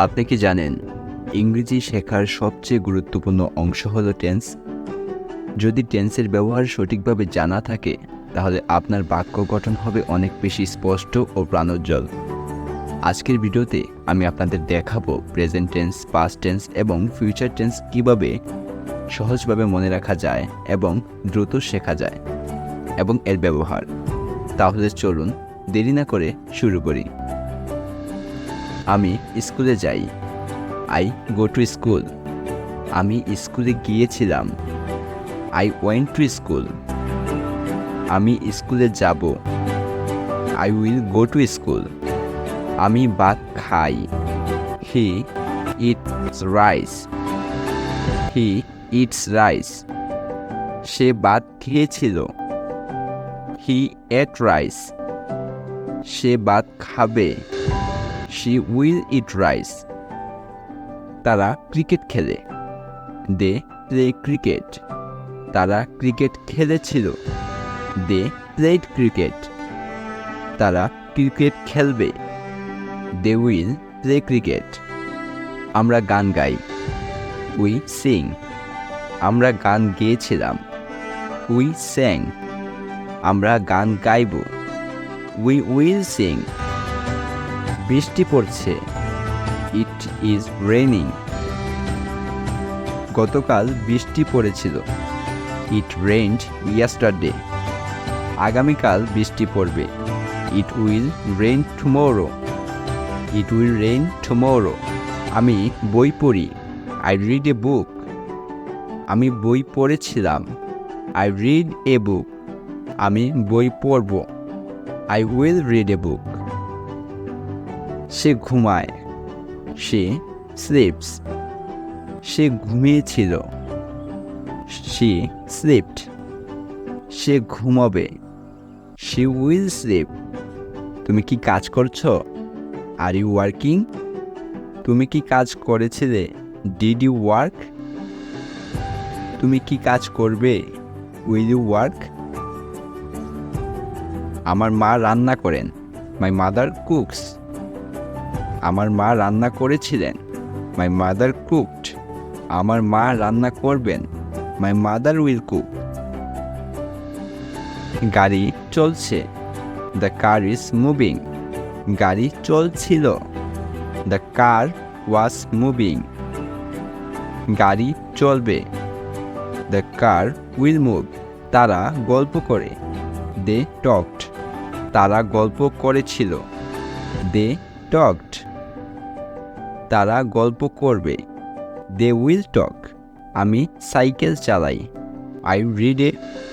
আপনি কি জানেন, ইংরেজি শেখার সবচেয়ে গুরুত্বপূর্ণ অংশ হলো টেন্স? যদি টেন্সের ব্যবহার সঠিকভাবে জানা থাকে, তাহলে আপনার বাক্য গঠন হবে অনেক বেশি স্পষ্ট ও প্রাণোজ্জ্বল। আজকের ভিডিওতে আমি আপনাদের দেখাবো প্রেজেন্ট টেন্স পাস্ট টেন্স এবং ফিউচার টেন্স কীভাবে সহজভাবে মনে রাখা যায় এবং দ্রুত শেখা যায় এবং এর ব্যবহার। তাহলে চলুন দেরি না করে শুরু করি। আমি স্কুলে যাই। আই গো টু স্কুল আমি স্কুলে গিয়েছিলাম। আই ওয়েন্ট টু স্কুল আমি স্কুলে যাব। I will go to school আমি ভাত খাই। He eats rice he eats rice সে ভাত খেয়েছিল। হি এট রাইস সে ভাত খাবে। শি উইল ইট রাইস তারা ক্রিকেট খেলে। দে প্লে ক্রিকেট তারা ক্রিকেট খেলেছিল। দে প্লেড ক্রিকেট তারা ক্রিকেট খেলবে। দে উইল প্লে ক্রিকেট আমরা গান গাই। উই সিং আমরা গান গেয়েছিলাম। উই স্যাং আমরা গান গাইব। উই উইল সিং বৃষ্টি পড়ছে। ইট ইজ রেনিং গতকাল বৃষ্টি পড়েছিল। ইট রেন্ড ইয়াস্টারডে আগামীকাল বৃষ্টি পড়বে। It will rain tomorrow it will rain tomorrow আমি বই পড়ি। আই রিড এ বুক আমি বই পড়েছিলাম। আই রিড এ বুক আমি বই পড়ব। I will read a book সে ঘুমায়। সে স্লিপস সে ঘুমিয়েছিল। সে স্লিপড সে ঘুমাবে। সে উইল স্লিপ তুমি কি কাজ করছ? আর ইউ ওয়ার্কিং তুমি কি কাজ করেছিলে? ডিড ইউ ওয়ার্ক তুমি কি কাজ করবে? উইল ইউ ওয়ার্ক আমার মা রান্না করেন। মাই মাদার কুকস আমার মা রান্না করেছিলেন। মাই মাদার কুকড আমার মা রান্না করবেন। মাই মাদার উইল কুক গাড়ি চলছে। দ্য কার ইজ মুভিং গাড়ি চলছিল। দ্য কার ওয়াজ মুভিং গাড়ি চলবে। দ্য কার উইল মুভ তারা গল্প করে। দে টকড তারা গল্প করেছিল। দে টকড তারা গল্প করবে। দে উইল টক আমি সাইকেল চালাই। আই রিড এ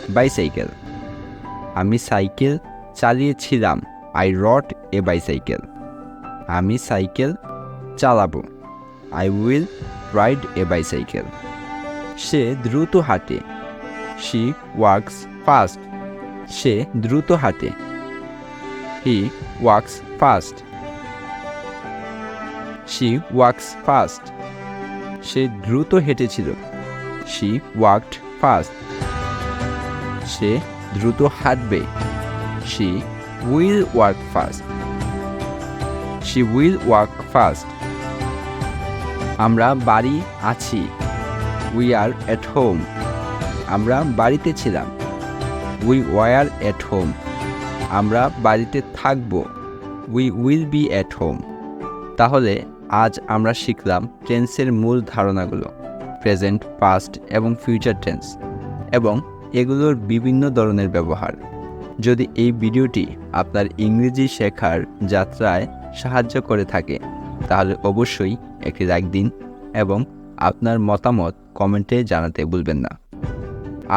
বাইসাইকেল আমি সাইকেল চালিয়েছিলাম। আই রট এ বাইসাইকেল আমি সাইকেল চালাবো। I will ride a bicycle সে দ্রুত হাঁটে। শি ওয়ার্কস ফাস্ট সে দ্রুত হাঁটে। He works fast she works fast সে দ্রুত হেঁটেছিল। শি ওয়ার্কড ফাস্ট সে দ্রুত হাঁটবে। She will work fast she will work fast আমরা বাড়ি আছি। উই আর অ্যাট হোম আমরা বাড়িতে ছিলাম। উই ওয়ার অ্যাট হোম আমরা বাড়িতে থাকব। We will be at home তাহলে আজ আমরা শিখলাম টেন্সের মূল ধারণাগুলো, প্রেজেন্ট, পাস্ট এবং ফিউচার টেন্স এবং এগুলোর বিভিন্ন ধরনের ব্যবহার। যদি এই ভিডিওটি আপনার ইংরেজি শেখার যাত্রায় সাহায্য করে থাকে, তাহলে অবশ্যই একটি লাইক দিন এবং আপনার মতামত কমেন্টে জানাতে ভুলবেন না।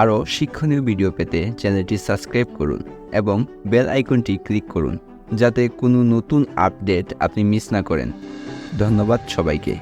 আরও শিক্ষণীয় ভিডিও পেতে চ্যানেলটি সাবস্ক্রাইব করুন এবং বেল আইকনটি ক্লিক করুন, যাতে কোনো নতুন আপডেট আপনি মিস না করেন। ধন্যবাদ সবাইকে।